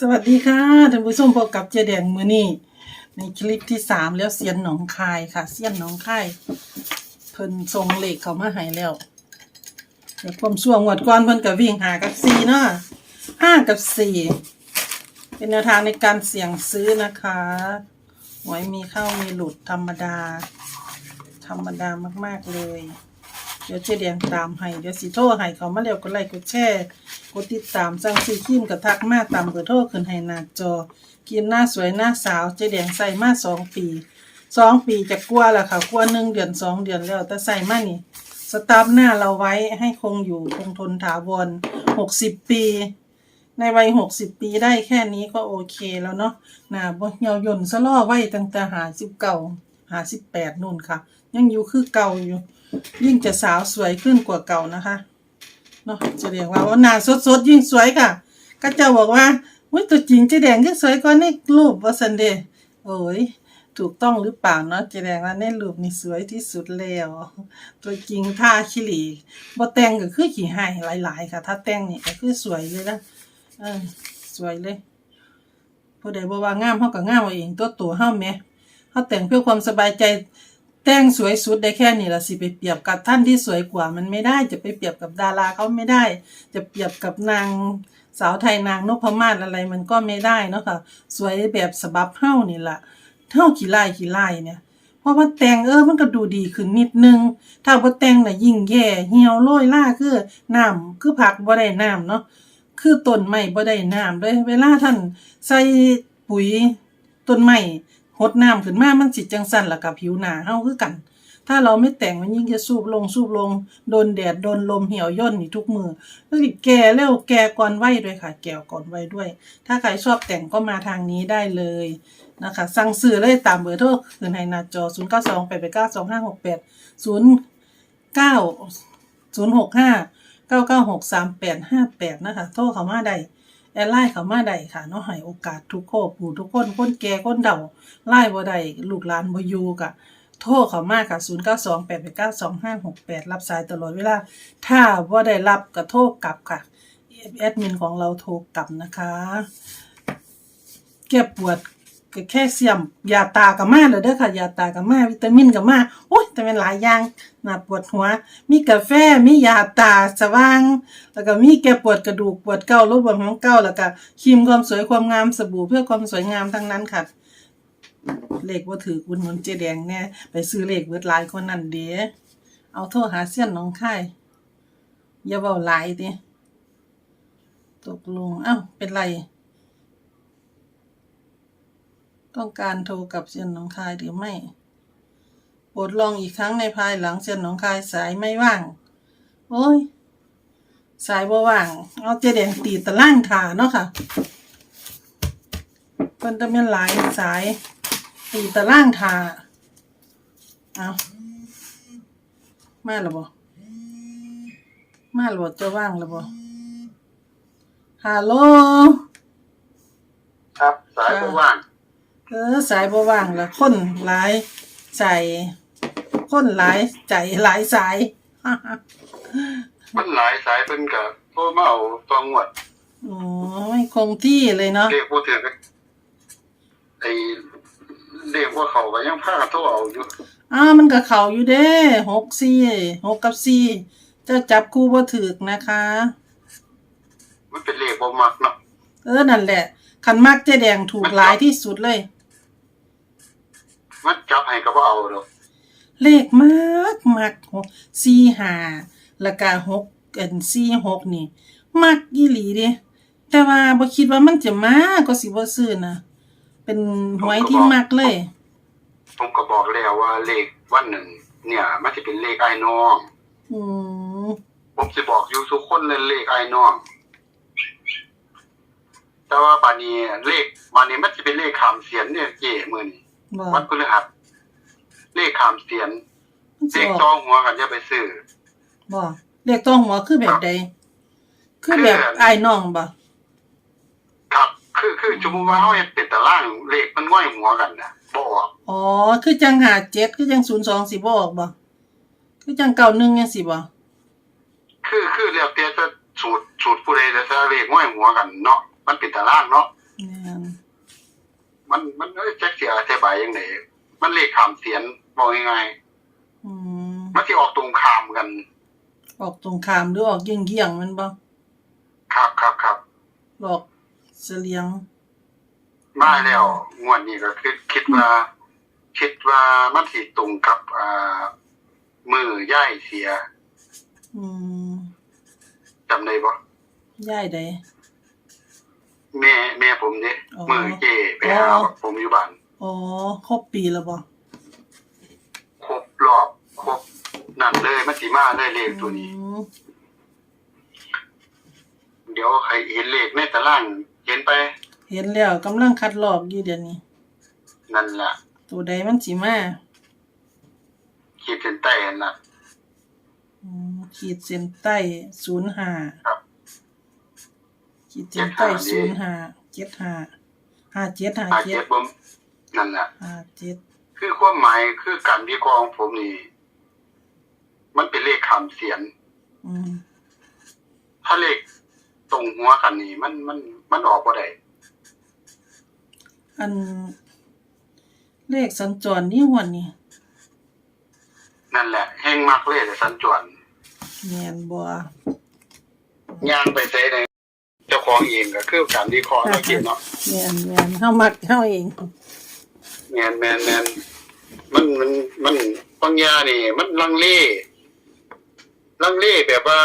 สวัสดีค่ะท่านผู้ชมพบกับเจแดงมือนี่ในคลิปที่สามแล้วเซียนหนองคายค่ะเซียนหนองคายเพิ่นทรงเหล็กเขามาให้แล้วเดี๋ยวความช่วงงวดก่อนเพิ่นกับวิ่งหากับสี่เนาะห้ากับสี่เป็นแนวทางในการเสี่ยงซื้อนะคะหวยมีเข้ามีหลุดธรรมดา ธรรมดามากๆเลย เดี๋ยวเจแดงตามให้ เดี๋ยวสิโทรให้เขามาแล้วกดไลค์กดแชร์กดติดตามสั่งซื้อครีมกับทักมาตามเบอร์โทรขึ้นให้หน้าจอครีมหน้าสวยหน้าสาวเจแดงใส่มาสองปีสองปีจะกลัวแล้วค่ะกลัวหนึ่งเดือนสองเดือนแล้วแต่ใส่มานี่สตาร์ฟหน้าเราไว้ให้คงอยู่คงทนถาวรหกสิบปี ในวัยหกสิบปีได้แค่นี้ก็โอเคแล้วเนาะหน้าบ่เหี่ยวย่นสะล่อไว้ตั้งแต่หาสิบเก่าหาสิบแปดนู่นค่ะ ยังอยู่คือเก่าอยู่ ยิ่งจะสาวสวยขึ้นกว่าเก่านะคะเนาะจะเรียกว่าว่าหน้าสดๆยิ่งสวยค่ะ ก็จะบอกว่าอุ้ยตัวจริงเจ๊แดงก็สวยกว่าในรูปว่าสันเดย์โอ้ยถูกต้องหรือเปล่าเนาะเจ๊แดงว่าในรูปนี่สวยที่สุดแล้ว ตัวจริงท่าขี้หลีบ่แต่งก็คือขี้หายหลาย ๆ ค่ะ ถ้าแต่งนี่ก็คือสวยเลยนะเออสวยเลยผู้ใดบ่ว่างามเฮาก็งามเอาเองตัวตัวเฮาแหมเฮาแต่งเพื่อความสบายใจ แต่งสวยสุดได้แค่นี้ละสิไปเปรียบกับท่านที่สวยกว่ามันไม่ได้จะไปเปรียบกับดาราเขาไม่ได้ จะเปรียบกับนางสาวไทยนางนพมาศอะไรมันก็ไม่ได้เนาะค่ะสวยแบบสบับเฮ้านี่ละเท่าขี้ไล่ขี้ไล่เนี่ยเพราะว่าแต่งเออมันก็ดูดีขึ้นนิดนึง ถ้าบ่แต่งน่ะยิ่งแย่เหี่ยวโรยล่าคือน้ำคือผักบ่ได้น้ำเนาะคือต้นไม้บ่ได้น้ำด้วยเวลาท่านใส่ปุ๋ยต้นไม้ หดน้ำขึ้นมามันสิจังสั่นและกับผิวหนาเฮาคือกัน ถ้าเราไม่แต่งมันยิ่งจะสูบลงสูบลงโดนแดดโดนลมเหี่ยวย่นนี่ทุกมือแล้วแก่เร็วแก่ก่อนวัยด้วยค่ะ แก่ก่อนวัยด้วย ถ้าใครชอบแต่งก็มาทางนี้ได้เลยนะคะ สั่งซื้อเลยตามเบอร์โทรคืนให้หน้าจอ 0 9 2 8 8 9 2 5 6 8 0 9 0 6 5 9 9 6 3 8 5 8 นะคะ โทรเข้ามาได้ แอดไล่เขามาได้ค่ะเนาะให้โอกาสทุกโคผู้ทุกคนคนแก่คนเฒ่าไล่บ่ได้ลูกหลานบ่อยู่กะโทรเขามาค่ะ 0928892568 รับสายตลอดเวลา ถ้าว่าได้รับก็โทรกลับค่ะ แอดมินของเราโทรกลับนะคะ แก้ปวด ก็แค่เสียมยาตากับมาเลยเด้อค่ะยาตากับมาวิตามินกับมาโอ้ยแต่เป็นหลายอย่างน่าปวดหัว มีกาแฟมียาตาสว่าง แล้วก็มีแก้ปวดกระดูกปวดเก้าลดบวมของเก้าแล้วก็ครีมความสวยความงามสบู่เพื่อความสวยงามทั้งนั้นค่ะเลขว่าถือคุณหนุนเจแดงแน่ไปซื้อเลขเบิร์ดหลายคนนั่นเด้เอาโทรหาเสี้ยนน้องค่ยอย่าเว้าหลายติตกลงเอ้าเป็นไร ต้องการโทรกับเซียนหนองคายหรือไม่โปรดลองอีกครั้งในภายหลังเซียนหนองคายสายไม่ว่าง โอ้ย สายบ่ว่าง เอาเจแดงตีตะล่างถาเนาะค่ะเพิ่นจะเป็นหลายสายตีตะล่างถาเอามาแล้วบ่มาแล้วบ่จะว่างแล้วบ่ฮัลโหล ครับสายผู้ว่าง เออสายบ่ว่างละคนหลายใจคนหลายใจหลายสาย มันหลายสายเป็นกับโทรมาเอาตองวดโอ้ยคงที่เลยเนาะเรียกผู้ถือก็ไอ้เรียกว่าเขาก็ยังพากันโทรเอาอยู่อ้าวมันก็เข้าอยู่เด้หกสี่หกกับสี่เจ้าจับคู่บ่ถึกนะคะ มันเป็นเลขบ่มักเนาะเออนั่นแหละคันมักเจ๊แดงถูกหลายที่สุดเลย มันจับให้ก็บ่เอาดอกเลขมากมักหกสี่ห้าแล้วก็หกเอ็นสี่หกนี่มักอีหลีเด้แต่ว่าบ่คิดว่ามันจะมาก็สิบ่ซื้อนะเป็นหวยที่มักเลย ผมก็บอกแล้วว่าเลขวันหนึ่ง เนี่ย มันจะเป็นเลขไอ้น้องอืมผมสิบอกอยู่ทุกคนเลยเลขไอ้น้องแต่ว่าป่านนี้เลขป่านนี้มันจะเป็นเลขขามเสียนเนี่ยเจ้มื้อนี้ บ่วันพฤหัสเลขขามเสียน มันเลสิขออกตองหัวกันอย่าไปซื้อ บ่เลขต้องหัวคือแบบใด คือแบบอ้ายน้องบ่ครับ คือคือสมมุติว่าเฮาเฮ็ดเป็นตารางเลขมันง่อยหัวกันนะบ่ออกอ๋อ คือจังหาเจ็ดคือจังศูนย์สองสิบ่ออกบ่คือจังเก่าหนึ่งยังสิบ่คือคือแล้วแต่จะสูตรสูตรผู้ใดแต่ถ้าเลขง่อยหัวกันเนาะมันเป็นตารางเนาะอแม่น มันมันเอ้ยแจ็คเสียอธิบายยังไงมันเลขขามเสียนบอกยังไงอืมมันที่ออกตรงขามกัน ออกตรงข้ามหรือออกเยี่ยงๆมันบ่ครับครับครับหลอกเสลียง มาแล้วงวดนี้ก็คือคิดว่า คิดว่ามันสิตรงกับอ่ามือย่ายเสียอืมจำได้บ่ย้ายใด แม่แม่ผมเนี่ยอ๋อมือเจไปหาอ๋อ ผมอยู่บ้านอ๋อครบปีแล้วบ่ครบรอบครบนั่นเลยมันสิมาเลยเลขตัวนี้ อืมเดี๋ยวให้เห็นเลขในตารางเห็นไปเห็นแล้วกำลังคัดลอกอยู่เดี๋ยวนี้ นั่นล่ะตัวใดมันสิมาขีดเส้นใต้นั่นล่ะอืมขีดเส้นใต้ศูนย์ห้าครับ ขีดเส้นใต้ศูนย์ห้าเจ็ดห้าห้าเจ็ดห้าอาเจ็เจ็ดดผมนั่นล่ะห้าเจ็ดคือความหมายคือการวิเคราะห์ของผมนี่ มันเป็นเลขคำเสียน อืมถ้าเลขตรงหัวกันนี่ มันมันมันออกบ่ได้อัน เลขสัญจรนี่หวนนี่นั่นแหละแห้งมากเลยแต่สัญจรแม่นบ่ย่างไปใช้ในเจ้าของเองก็คือการวิเคราะห์เราเขียนเนาะแม่นแม่นเฮามักเฮาเองแมนแมนแมนมันมันมันบางอยางนี่ มันลังเลลังเลแบบว่า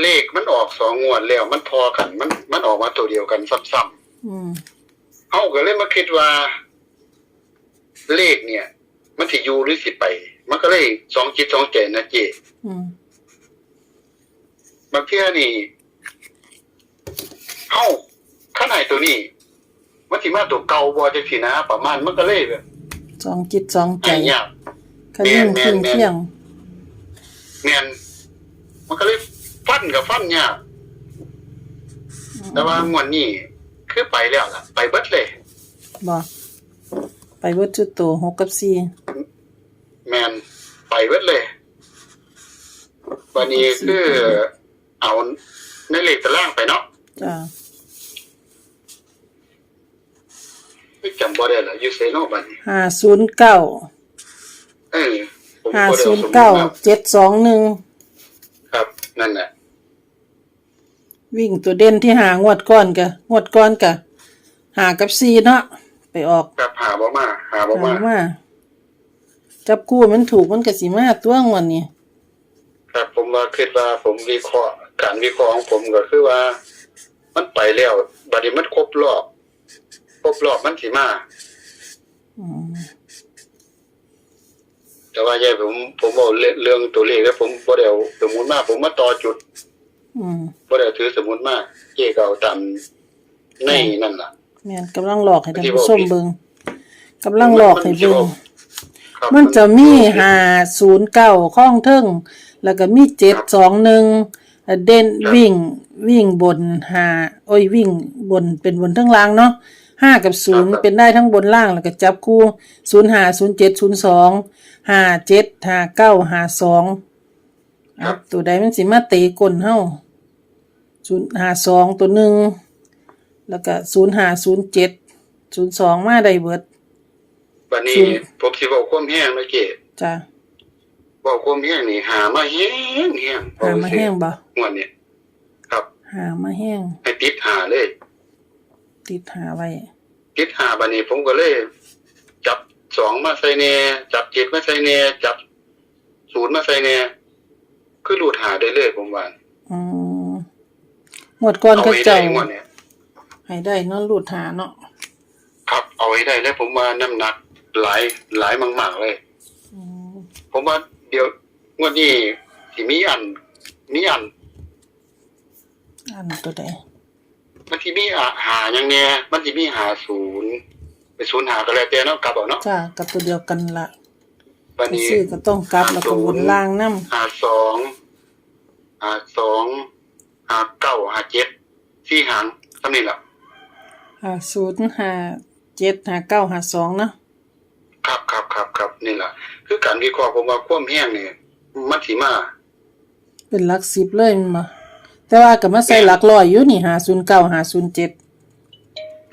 เลขมันออกสองงวดแล้ว มันพอกัน มันมันออกมาตัวเดียวกันซ้ำๆอืมเขาก็เลยมาคิดว่า เลขเนี่ย มันสิอยู่หรือสิไป มันก็เลยสองจิตสองใจนะเจ อืม บางเที่ยนี่ เฮ้าข้างในตัวนี้ มันสิมาตัวเก่าบ่จังสินะ ประมาณมันก็เลยแบบสองจิตสองใจไอ้ยากขยิ่งแม่ขึ้นนแม่นเที่ยงแม่นมันก็เลยฟันกับฟันยากแต่ว่างวดนี้คือไปแล้วล่ะ ไปเบิดเลยบ่ไปเบิดจุดโตหกกับสี่แมนไปเบิดเลยวันนี้คือเอาในเลขตารางไปเนาะจ้า ไม่จำบ่ได้ละยูเซโนบัดนี้ห้าศูนย์เก้าเออผมห้าบ่ได้ศูอนย์สมมุติเก้ามาเจ็ดสองหนึ่งครับ นั่นแหละวิ่งตัวเด่นที่หางวดก้อนกะงวดก้อนกะหากับสี่เนาะไปออกครับหาบ่มาหาบ่มาหามาจับคู่มันถูกมันกะสิมาตัวงวดนี้ครับ ผมว่าคิดว่าผมวิเคราะห์การวิเคราะห์ของผมก็คือว่า มันไปแล้วบัดนี้มันครบรอบ ครบรอบมันสิมาอืมแต่ว่าใหญ่ผมผมบอกเรื่องเรื่องตัวเลขแล้วผมบ่ได้เอาสมมุติมาผมมาต่อจุดอืมบ่ได้ถือสมุดมาเจ๊ก็เอาตามในนั่นล่ะ แม่นกำลังหลอกให้ท่านที่บผู้อกชมเบิงกำลังหลอกให้เบิงครับมันจะมีห้าศูนย์เก้าข้องเทิงแล้วก็มีเจ็ดสองหนึ่งเด่นวิ่งวิ่งบนหาโอ้ยวิ่งบนเป็นบนทั้งล่างเนาะ ห้ากับศูนย์เป็นได้ทั้งบนล่างแล้วก็จับคู่ศูนย์ห้าศูนย์เจ็ดศูนย์สองห้าเจ็ดห้าเก้าห้าสองครับตัวใดมันสิมาเตะกลเฮาศูนย์ห้าสองตัวหนึ่งแล้วก็ศูนย์ห้าศูนย์เจ็ดศูนย์สองมาได้เบิดวันนี้ศูนย์ผมสิบอกความแห้งนะเจ๊จ้ะบอกความแห้งนี่หามาแห้งแห้งหามาแห้งบ่งวดนี้ครับ หามาแห้งให้ติดหาเลย ติดหาไว้ ติดหาบัดนี้ผมก็เลย จับสองมาใส่แน่จับเจ็ดมาใส่แน่จับศูนย์มาใส่แน่คือรูดหาได้เลยผมว่าอืมหมดก่อนเอาก็ไว้ได้เจ้างวดเนี้ยให้ได้เนอนรูดหาเนาะครับเอาไว้ได้แล้วผมว่าน้ำหนักหลายหลายมากๆเลยอืมผมว่าเดี๋ยวงวดนี้สิมีอันมีอันอันตัวใด มันสิมีอาหาอย่างเนี้ยมันสิมีหาศูนย์ไปศูนย์หาก็แล้วแต่เนาะกลับเอาเนาะจ้ากับตัวเดียวกันละวันไปนี้ซื้อก็ต้องกลับแล้วก็วนล่างน้หาสองหาสองหาเก้าหาเจ็ดสี่หางทำนี่แหละำหาศูนย์หาเจ็ดหาเก้าหาสองเนาะครับครับครับครับนี่แหละคือการวิเคราะห์ผมว่าความแห้งเนี่ยมันสิมาเป็นหลักสิบเลยแมันมา แต่ว่ากับมาใส่หลักร้อยอยู่นี่หาศูนย์เก้าหาศูนย์เจ็ด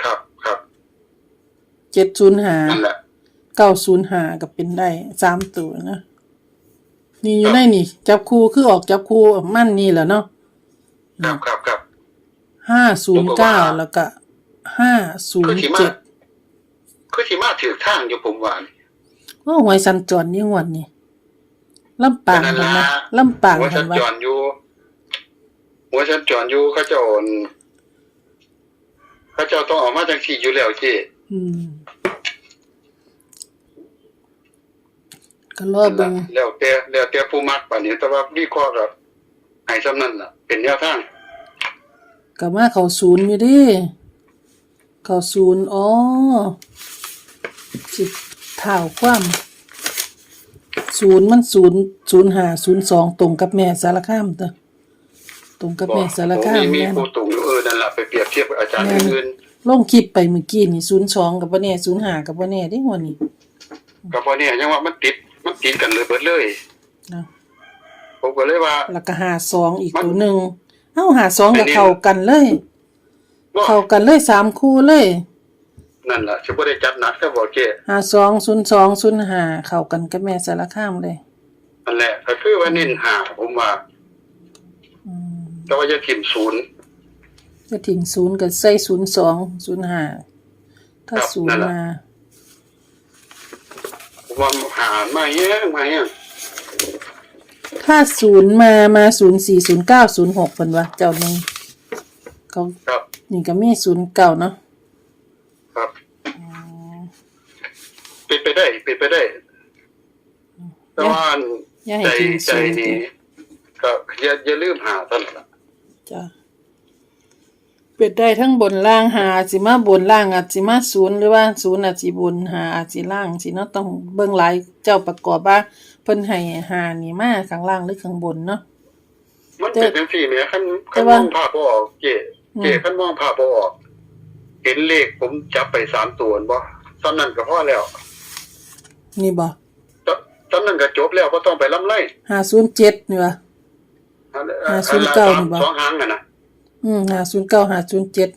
ครับคเจ็ดศูนย์หานั่นแหละเก้าศูนย์หาก็เป็นได้สามตัวนะนี่อยู่ในนี่ จับคู่คือออกจับคู่มั่นนี่แหละเนาะครับครับครับห้าศูนย์เก้าแล้วก็ห้าศูนย์เจ็ดคือสิมาถือทางอยู่ผมว่านี่ว่าหวยสันจรนี่งวดนี่ลำปางนั่นเห็นไหมล่ะลำปางหัวเห็ฉันนไหมจอนอยู่ หัวฉันจอนอยู่เขาเจ้าอ่อนเขาเจ้าต้องออกมาจังซี่อยู่แล้วเจ้อืมก็รอเบิ่งแล้วแต่แล้วแต่ผู้มักป่านนี้ แต่ว่าวิเคราะห์กับให้ซ้ำนั่นล่ะ เป็นแนวทางก็มาเข้าศูนย์อยู่เดิเข้าศูนย์อ๋อสิเท่าความศูนย์มันศูนย์ศูนย์หาศูนย์สองตรงกับแม่สารคามเด้อ ตรงกับแม่สารคามมีมีแม่นผู้ตุงอยู่เออนั่นล่ะไปเปรียบเทียบกับอาจารย์แม่นอื่นลงคลิปไปเมื่อกี้นี่ศูนย์สองกับบ่แน่ศูนย์หากับบ่แน่ได้หัวนี่ๆก็เพราะเนี่ยยังว่ามันติดมันติดกันเลยเบิดเลย นะผมก็เลยว่า แล้วก็หาสองอีกตัวหนึ่งเอ้าหาสองก็เข้ากันเลย ว่าเข้ากันเลยสามคู่เลยนั่นล่ะสิบ่ได้จัดหนักซะบ่เจ้หาสองศูนย์สองศูนย์หาเข้ากันกับแม่สารคามเลย นั่นแหละก็คือว่าเน้นหาผมว่าอืม แต่ว่าจะทิมศูนย์จะถึงศูนย์ก็ใส่ศูนย์สองศูนย์หาถ้าครับศูนนั่ย์นแหละมาผมว่าหามาแย่งมาแย่งถ้าศูนย์มามาศูนย์สี่ศูนย์เก้าศูนย์หกเพิ่นว่าเจ้าหนึงเขาครับนี่ก็มีศูนย์เก้าเนาะครับเป็นไปได้เป็นไปได้แต่ว่าอย่าใจให้ถึงใจศูนย์นี่ก็อย่าอย่าลืมหาท่านล่ะ จ้ะเป็ดได้ทั้งบนล่างหาอาจสิมาบนล่างอาจสิมาศูนย์หรือว่าศูนย์อาจสิบนหาอาจสิล่างสิเนาะต้องเบิ่งหลายเจ้าประกอบว่าเพิ่นให้หานี่มาข้างล่างหรือข้างบนเนาะมันเป็นจังซี่แหมคันคันแต่มว่าองภาพบ่ออกเจ้อืมเจ้คันมองภาพบ่ออก เห็นเลขผมจับไปสามตัวบ่ซ้ำนั้นก็พอแล้ว นี่บ่ซ้ำซ้ำนั้นก็จบแล้วบ่ต้องไปล้ำไรห้าศูนย์เจ็ดนี่วะอัน ห้าอัศูนย์ละเก้าสามนี่บ่ สองหางน่ะนะอืมห้าศูนย์เก้าห้าศูนย์เจ็ด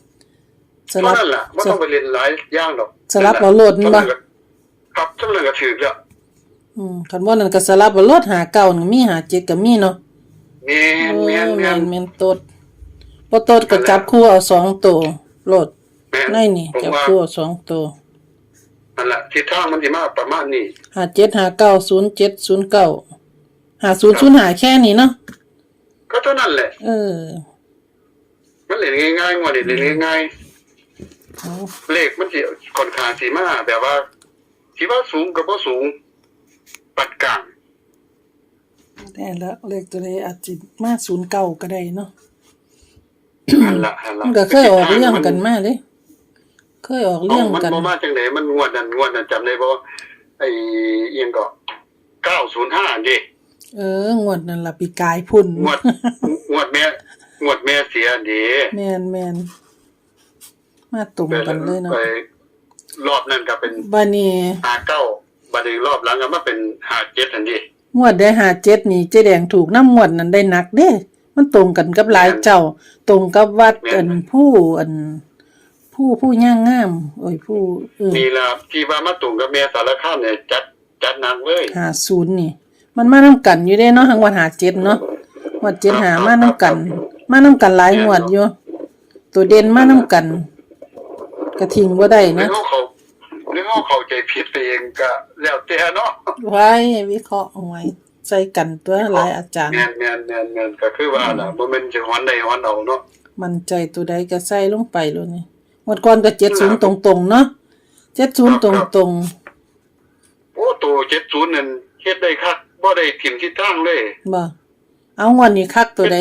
สเท่าลับนั้นล่ะบ่ต้องไปเรียนหลายอย่างดอกสลับเอาโลดนี่บ่ซ้ำนั้นก็ครับซ้ำนั้นก็ถูกแล้วอืมคันว่านั่นก็สลับเอารถหาเก้านี่มีหาเจ็ดก็มีเนาะแม่นโอ้แม่นแม่แม่นนแม่นตดบ่ตดก็จับคู่เอาสองตัวโลดแม่นในนี่ผมจับว่าคู่เอาสองตัวนั่นล่ะทิศทางมันสิมาประมาณนี้ หาเจ็ดหาเก้าศูนย์เจ็ดศูนย์เก้าหาศูนย์ศูนย์หาแค่นี้เนาะ ก็เท่านั้นแหละ เออ มันเล่นง่ายๆงวดนี้เล่นง่ายเอาๆเลขมันสิค่อนข้างสิมาแบบว่าสิว่าสูงก็บ่สูงปัดกลางแต่ละเลขตัวใดอาจจะมาศูนย์เก้าก็ได้เนาะหันละหันละมันก็เคยออกเรื่องกันมาเด้เคยออกเอ้าเรื่องมันกันบ่มาจังไดมันงวดนั้นงวดนั้นจำได้บ่ไอ้เอียงก็905ดิ เอองวดนั่นล่ะปีกายพุ่นงวดงวดแม่งวดแม่เสียดิแม่นแม่นมาตรงกันเลยเนาะไปรอบนั้นก็เป็นบัดนี้59บัดนี้รอบหลังก็มาเป็น57อันดิงวดได้หาเจ็ดนี่เจ๊แดงถูกน้ำงวดนั้นได้หนักเด้ มันตรงกันกับหลายเจ้า ตรงกับวัดอันผู้อัน ผู้ผู้ย่างงาม โอ้ยผู้เออนี่ล่ะที่ว่ามาตรงกับแม่สารคามเนี่ยจัดจัดหนักเลยหาศูนย์นี่ มันมานํกันอยู่เด้เนาะทั้งวันหาเจ็ดเนาะงวัดเจ็ดหามานํกัน มานํกันหลายงวดอยู่ตัวเด่นมานํกัน กระทิงบ่ได้หรือนะเขาเขาหรือเขาเข้าใจผิดไปเองก็แล้วแต่เนาะไว้วิเคราะห์เอาไว้ใส่กันตัวหลายอาจารย์แม่นแม่นแม่นแม่นก็คือว่าน่ะบ่แม่นสิฮ้อนได้ฮ้อนเอาเนาะมันใจตัวใดก็ใส่ลงไปเลยนี่หมดก่อนก็เจ็ดศูนย์ตรงๆเนาะเจ็ดศูนย์ตรงโอ้ตัว70นั่นเฮ็ดได้คัก บ่ได้ทิ่มทิศทางเลยๆบ่เอางวันนี้คักตัวใด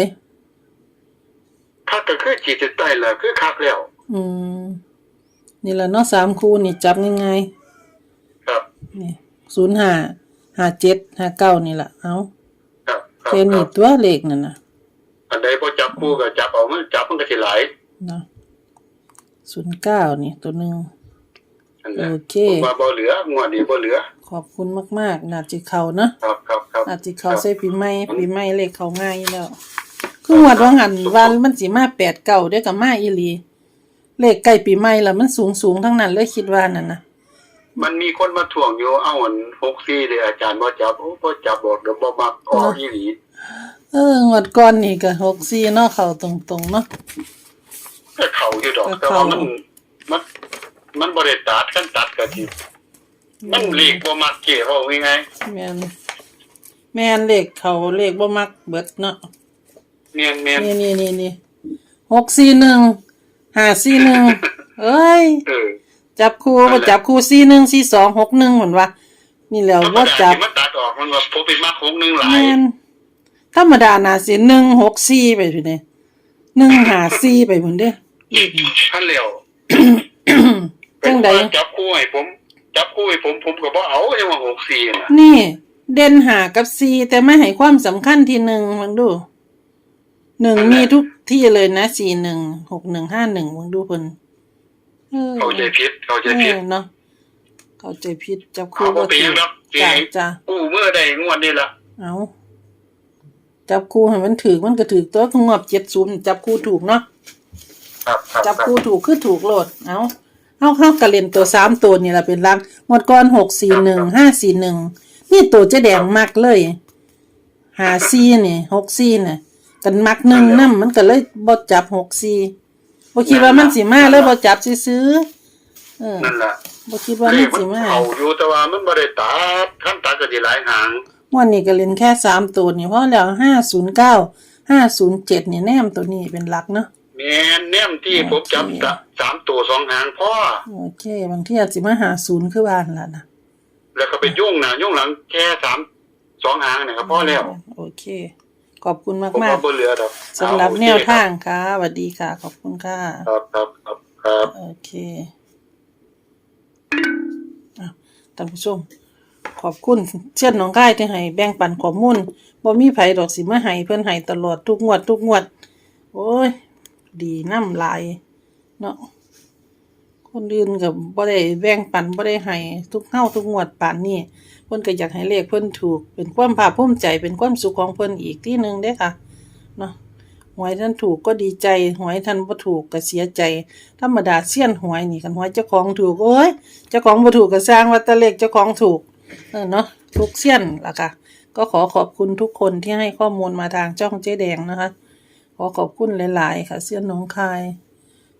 คักก็คือขีดเส้นใต้ล่ะคือคักแล้ว อืม นี่ละเนาะสามคู่นี่จับง่ายครับ ๆนี่ศูนย์ห้าห้าเจ็ดห้าเก้านี่ละเอาครับครับแค่คนี้รับตัวเลขนั่นน่ะอันใดบ่จับคู่ก็จับเอามันจับมันก็สิหลายเนาะศูนย์เก้านี่ตัวหนึ่ง อันนั้นโอเค ผมว่าบ่เหลืองวดนี้บ่เหลือ ขอบคุณมากๆน่าจิเขาเนาะครับครับครับน่าจิเขาใส่ปีใหม่ปีใหม่เลขเขาง่ายอยู่แล้วคือหวดว่าหันวันมันสิมาแปดเก้าเด้อกับมาอีหลี เลขใกล้ปีใหม่แล้วมันสูงสูงๆทั้งนั้นเลยคิดว่านั่นนะมันมีคนมาถ่วงอยู่เอาอันหกซี่เลยอาจารย์ว่าจับโอ้บ่จับบอกเดี๋ยวบ่มักออกอีหลีเอองวดก่อนนี่ก็หกสี่เนาะเข้าตรงๆเนาะก็เข้าอยู่ดอกก็แต่เข้าว่ามันมันมันบ่ได้ตัดกันตัดก็สิ มันเลขบ่มักเกี่ยวว่าไงแม่นแม่นเลขเขาเลขบ่มักเบิดเนาะเนียนเนียนนี่นี่นี่นี่หกสี่หนึ่งห้าสี่หนึ่งเอ้ยเออจับคู่บ่จับคู่สี่หนึ่งสี่สองหกหนึ่งเหมือนว่านี่แหล้วธรรมว่าดาจับที่มันตัดออกมันว่าผมเป็นมักหกหนึงหลายแม่นธรรมดาน่ะสิหนึ่งหกสี่ไปพุ่นเด้หนึ่งห้าสี่ไปพุ่นเด้เลขนี่ท่านแล้วจังใดเป็นว่าจับคู่ให้ผม จับคู่ให้ผมผมก็บ่เอาไอ้ว่าหกสี่น่ะนี่ เด่นหากับซีแต่ไม่ให้ความสำคัญที่หนึ่งมึงดูหนึ่งมีทุกที่เลยนะสี่หนึ่งหกหนึ่งห้าหนึ่งมึงดูเพิ่นเออเข้าใจผิดเข้าใจเอผิดอเนาะเข้าใจผิดจับเอาคู่บ่บ่เป็นหถูยังกดอกเจ๊จ้าจ้า กู้เมื่อใดงวดนี้ล่ะเอาจับคู่ให้มันถือมันก็ถือตัวงอบเจ็ดศูนย์จับคู่ถูกเนาะครับครับจับครับคู่ถูกคือถูกโหลดเอา เอาเข้ากระเล่นตัวสามตัวนี่แหละเป็นรังหมดก่อนหกสี่หนึ่งห้าสี่หนึ่งนี่ตัวเจะแดงมากเลยหาซีนี่หกซีเนี่ยกันมักหนึ่งน้ำมันก็เลยบ่จับหกซีบ่คิดว่ามันสิมาเลยบ่จับซื้อๆเออนั่นล่ะบ่คิดว่าเลมันขมันสิมาเข้าอยู่แต่ว่ามันบ่ได้ตัดคันตัดก็สิหลายหางวันนี้ก็เล่นแค่สามตัวนี่เพราะแล้วห้าศูนย์เก้าห้าศูนย์เจ็ดนี่แนมตัวนี้เป็นหลักเนาะแม่นแนมที่ผมจับโอเคสะ สามตัวสองหางพ่อโอเค บางที่อาจสิมาหาศูนย์คือบ้านละนะแล้วก็ไปยุ่งหน้ายุ่งหลังแค่สามสองหางเนี่ยครับพ่อแล้วโอเค ขอบคุณผมมากว่าบ่เหลือดอกๆสำหรับเอโอเคแนวทางค่ะสวัสดีค่ะ ขอบคุณค่ะ ครับครับครับครับโอเคอะท่านผู้ชมขอบคุณเช่นน้องก้ายที่ให้แบ่งปันข้อมูลบ่มีไผดอกสิมาให้เพิ่นให้ตลอดทุกงวดทุกงวด โอ้ย ดีน้ำลาย เนาะคนอื่นก็บ่ได้แบ่งปันบ่ได้ให้ทุกเฮาทุกงวดปานนี้เพิ่นก็อยากให้เลขเพิ่นถูก เป็นความภาคภูมิใจเป็นความสุขของเพิ่นอีกที่หนึ่งเด้ค่ะเนาะหวยท่านถูกก็ดีใจ หวยท่านบ่ถูกก็เสียใจ ธรรมดาเสี้ยนหวยนี่กันหวยเจ้าของถูกโอ้ยเจ้าของบ่ถูกก็สร้างว่าแตะเลขเจ้าของถูกเออเนาะทุกเสี้ยนล่ะค่ะ ก็ขอขอบคุณทุกคนที่ให้ข้อมูลมาทางจ้องเจ๊แดงนะคะ ขอขอบคุณหลาย ๆ ค่ะ เสี้ยนหนองคาย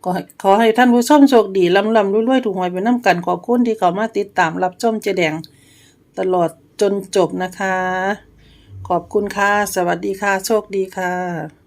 ขอให้ขอให้ท่านผู้ชมโชคดีลำลำรวยๆถูกหวยไปน้ำกันขอบคุณที่เขามาติดตามรับชมเจแดง ตลอดจนจบนะคะ ขอบคุณค่ะ สวัสดีค่ะ โชคดีค่ะ